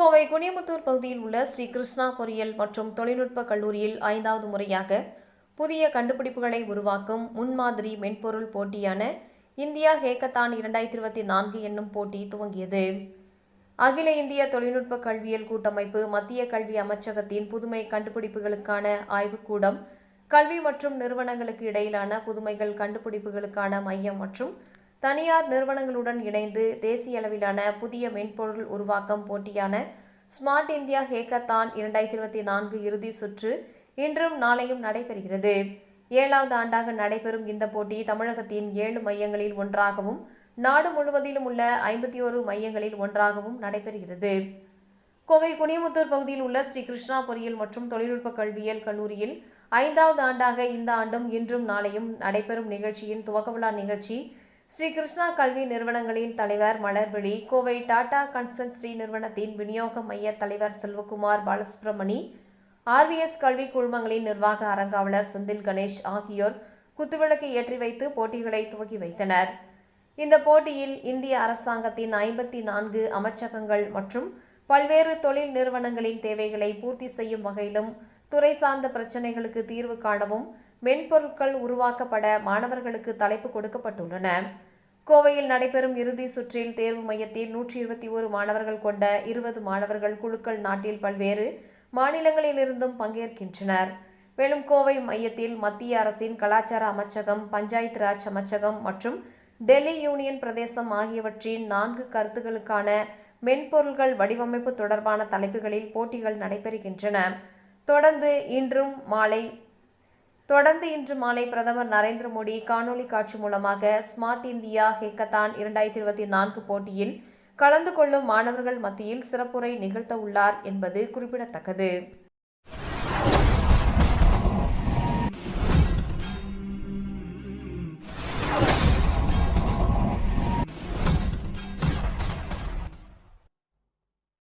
கோவை குனியமுத்தூர் பகுதியில் உள்ள ஸ்ரீ கிருஷ்ணா பொறியியல் மற்றும் தொழில்நுட்ப கல்லூரியில் ஐந்தாவது முறையாக புதிய கண்டுபிடிப்புகளை உருவாக்கும் முன்மாதிரி மென்பொருள் போட்டியான இந்தியா ஹேக்கத்தான் இரண்டாயிரத்தி இருபத்தி நான்கு என்னும் போட்டி துவங்கியது. அகில இந்திய தொழில்நுட்ப கல்வியல் கூட்டமைப்பு மத்திய கல்வி அமைச்சகத்தின் புதுமை கண்டுபிடிப்புகளுக்கான ஆய்வுக்கூடம் கல்வி மற்றும் நிறுவனங்களுக்கு இடையிலான புதுமைகள் கண்டுபிடிப்புகளுக்கான மையம் மற்றும் தனியார் நிறுவனங்களுடன் இணைந்து தேசிய அளவிலான புதிய மென்பொருள் உருவாக்கம் போட்டியான ஸ்மார்ட் இந்தியா ஹேக்கத்தான் இரண்டாயிரத்தி இருபத்தி நான்கு இறுதி சுற்று இன்றும் நாளையும் நடைபெறுகிறது. ஏழாவது ஆண்டாக நடைபெறும் இந்த போட்டி தமிழகத்தின் ஏழு மையங்களில் ஒன்றாகவும் நாடு முழுவதிலும் உள்ள ஐம்பத்தி ஓரு மையங்களில் ஒன்றாகவும் நடைபெறுகிறது. கோவை குனியமுத்தூர் பகுதியில் உள்ள ஸ்ரீ கிருஷ்ணா பொறியியல் மற்றும் தொழில்நுட்ப கல்வியியல் கல்லூரியில் ஐந்தாவது ஆண்டாக இந்த ஆண்டும் இன்றும் நாளையும் நடைபெறும் நிகழ்ச்சியின் துவக்க விழா நிகழ்ச்சி ஸ்ரீ கிருஷ்ணா கல்வி நிறுவனங்களின் தலைவர் மலர்விழி கோவை டாடா கன்சல்ஸ்ரீ நிறுவனத்தின் விநியோக மைய தலைவர் செல்வகுமார் பாலசுப்ரமணி ஆர்விஎஸ் கல்வி குழுமங்களின் நிர்வாக அரங்காவலர் செந்தில் கணேஷ் ஆகியோர் குத்துவிளக்கு ஏற்றி வைத்து போட்டிகளை துவக்கி வைத்தனர். இந்த போட்டியில் இந்திய அரசாங்கத்தின் ஐம்பத்தி நான்கு அமைச்சகங்கள் மற்றும் பல்வேறு தொழில் நிறுவனங்களின் தேவைகளை பூர்த்தி செய்யும் வகையிலும் துறை சார்ந்த பிரச்சினைகளுக்கு தீர்வு காணவும் மென்பொருட்கள் உருவாக்கப்பட மாணவர்களுக்கு தலைப்பு கொடுக்கப்பட்டுள்ளன. கோவையில் நடைபெறும் இறுதி சுற்றில் தேர்வு மையத்தில் நூற்றி இருபத்தி ஒரு மாணவர்கள் கொண்ட இருபது மாணவர்கள் குழுக்கள் நாட்டில் பல்வேறு மாநிலங்களிலிருந்தும் பங்கேற்கின்றனர். மேலும் கோவை மையத்தில் மத்திய அரசின் கலாச்சார அமைச்சகம் பஞ்சாயத்து ராஜ் அமைச்சகம் மற்றும் டெல்லி யூனியன் பிரதேசம் ஆகியவற்றின் நான்கு கருத்துகளுக்கான மென்பொருள்கள் வடிவமைப்பு தொடர்பான தலைப்புகளில் போட்டிகள் நடைபெறுகின்றன. தொடர்ந்து இன்றும் மாலை தொடர்ந்து இன்று மாலை பிரதமர் நரேந்திர மோடி காணொலி காட்சி மூலமாக ஸ்மார்ட் இந்தியா ஹேக்கத்தான் இரண்டாயிரத்தி இருபத்தி நான்கு போட்டியில் கலந்து கொள்ளும் மாணவர்கள் மத்தியில் சிறப்புரை நிகழ்த்த உள்ளார் என்பது குறிப்பிடத்தக்கது.